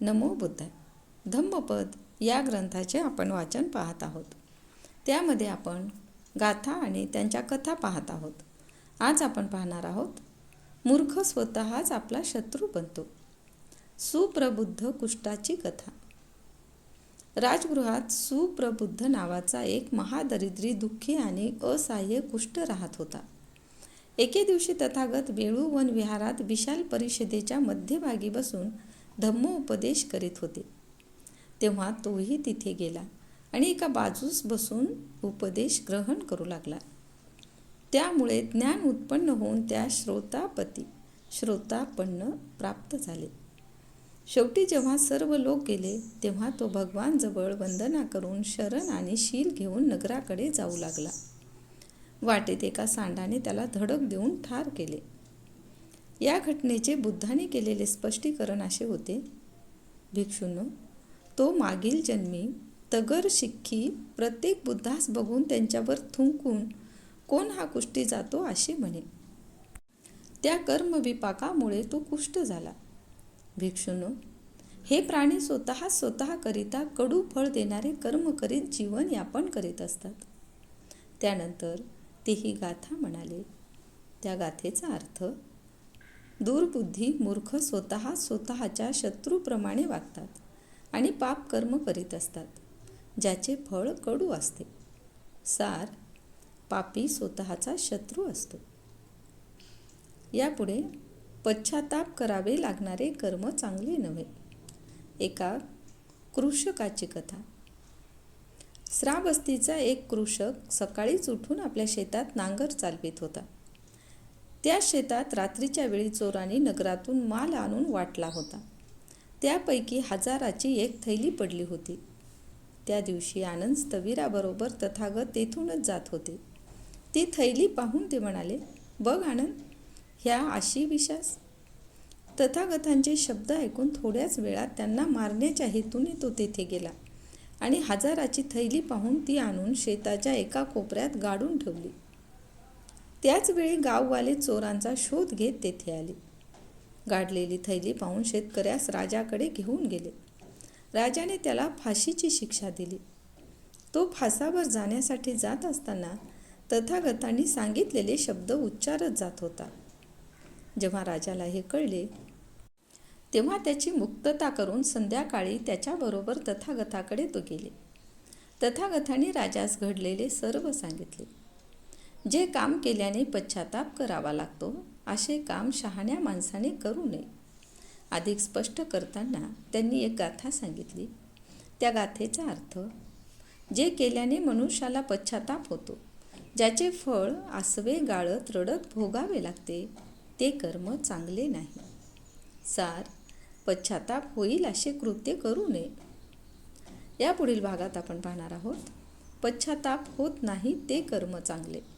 नमो बुद्धाय धम्मपद या ग्रंथाचे आपण वाचन पाहत आहोत. त्यामध्ये आपण गाथा आणि त्यांच्या कथा पाहत आहोत. आज आपण पाहणार आहोत मूर्ख स्वतःच आपला शत्रू बनतो. सुप्रबुद्ध कुष्ठाची कथा. राजगृहात सुप्रबुद्ध नावाचा एक महादरिद्री दुःखी आणि असहाय्य कुष्ठ राहत होता. एके दिवशी तथागत वेळू वन विहारात विशाल परिषदेच्या मध्यभागी बसून धम्मोपदेश करीत होते. तेव्हा तोही तिथे गेला आणि एका बाजूस बसून उपदेश ग्रहण करू लागला. त्यामुळे ज्ञान उत्पन्न होऊन त्या श्रोतापती श्रोतापन्न प्राप्त झाले. शेवटी जेव्हा सर्व लोक गेले तेव्हा तो भगवानजवळ वंदना करून शरण आणि शील घेऊन नगराकडे जाऊ लागला. वाटेत एका सांडाने त्याला धडक देऊन ठार केले. या घटनेचे बुद्धाने केलेले स्पष्टीकरण असे होते. भिक्षूंनो तो मागील जन्मी तगर शिक्खी प्रत्येक बुद्धास बघून त्यांच्यावर थुंकून कोण हा कुष्टी जातो असे म्हणे. त्या कर्मविपाकामुळे तो कुष्ठ झाला. भिक्षूंनो हे प्राणी स्वतः स्वतःकरिता कडू फळ देणारे कर्म करीत जीवन यापन करीत असतात. त्यानंतर तेही गाथा म्हणाले. त्या गाथेचा अर्थ दूरबुद्धी मूर्ख स्वतः स्वतःच्या शत्रूप्रमाणे वागतात आणि पाप कर्म करीत असतात ज्याचे फळ कडू असते. सार पापी स्वतःचा शत्रू असतो. यापुढे पश्चाताप करावे लागणारे कर्म चांगले नव्हे. एका कृषकाची कथा. श्रावस्तीचा एक कृषक सकाळीच उठून आपल्या शेतात नांगर चालवित होता. त्या शेतात रात्रीच्या वेळी चोरांनी नगरातून माल आणून वाटला होता. त्यापैकी हजाराची एक थैली पडली होती. त्या दिवशी आनंद स्थविराबरोबर तथागत तेथूनच जात होते. ती थैली पाहून ते म्हणाले बघ आनंद ह्या आशी विशास. तथागतांचे शब्द ऐकून थोड्याच वेळात त्यांना मारण्याच्या हेतूने तो तेथे गेला आणि हजाराची थैली पाहून ती आणून शेताच्या एका कोपऱ्यात गाडून ठेवली. त्याचवेळी गाववाले चोरांचा शोध घेत तेथे आले. गाडलेली थैली पाहून शेतकऱ्यास राजाकडे घेऊन गेले. राजाने त्याला फाशीची शिक्षा दिली. तो फासावर जाण्यासाठी जात असताना तथागतांनी सांगितलेले शब्द उच्चारत जात होता. जेव्हा राजाला हे कळले तेव्हा त्याची मुक्तता करून संध्याकाळी त्याच्याबरोबर तथागताकडे तो गेले. तथागताने राजास घडलेले सर्व सांगितले. जे काम केल्याने पश्चाताप करावा लागतो असे काम शहाण्या माणसाने करू नये. अधिक स्पष्ट करताना त्यांनी एक गाथा सांगितली. त्या गाथेचा अर्थ जे केल्याने मनुष्याला पश्चाताप होतो ज्याचे फळ आसवे गाळत रडत भोगावे लागते ते कर्म चांगले नाही. सार पश्चाताप होईल असे कृत्य करू नये. या पुढील भागात आपण पाहणार आहोत. पश्चाताप होत नाही ते कर्म चांगले.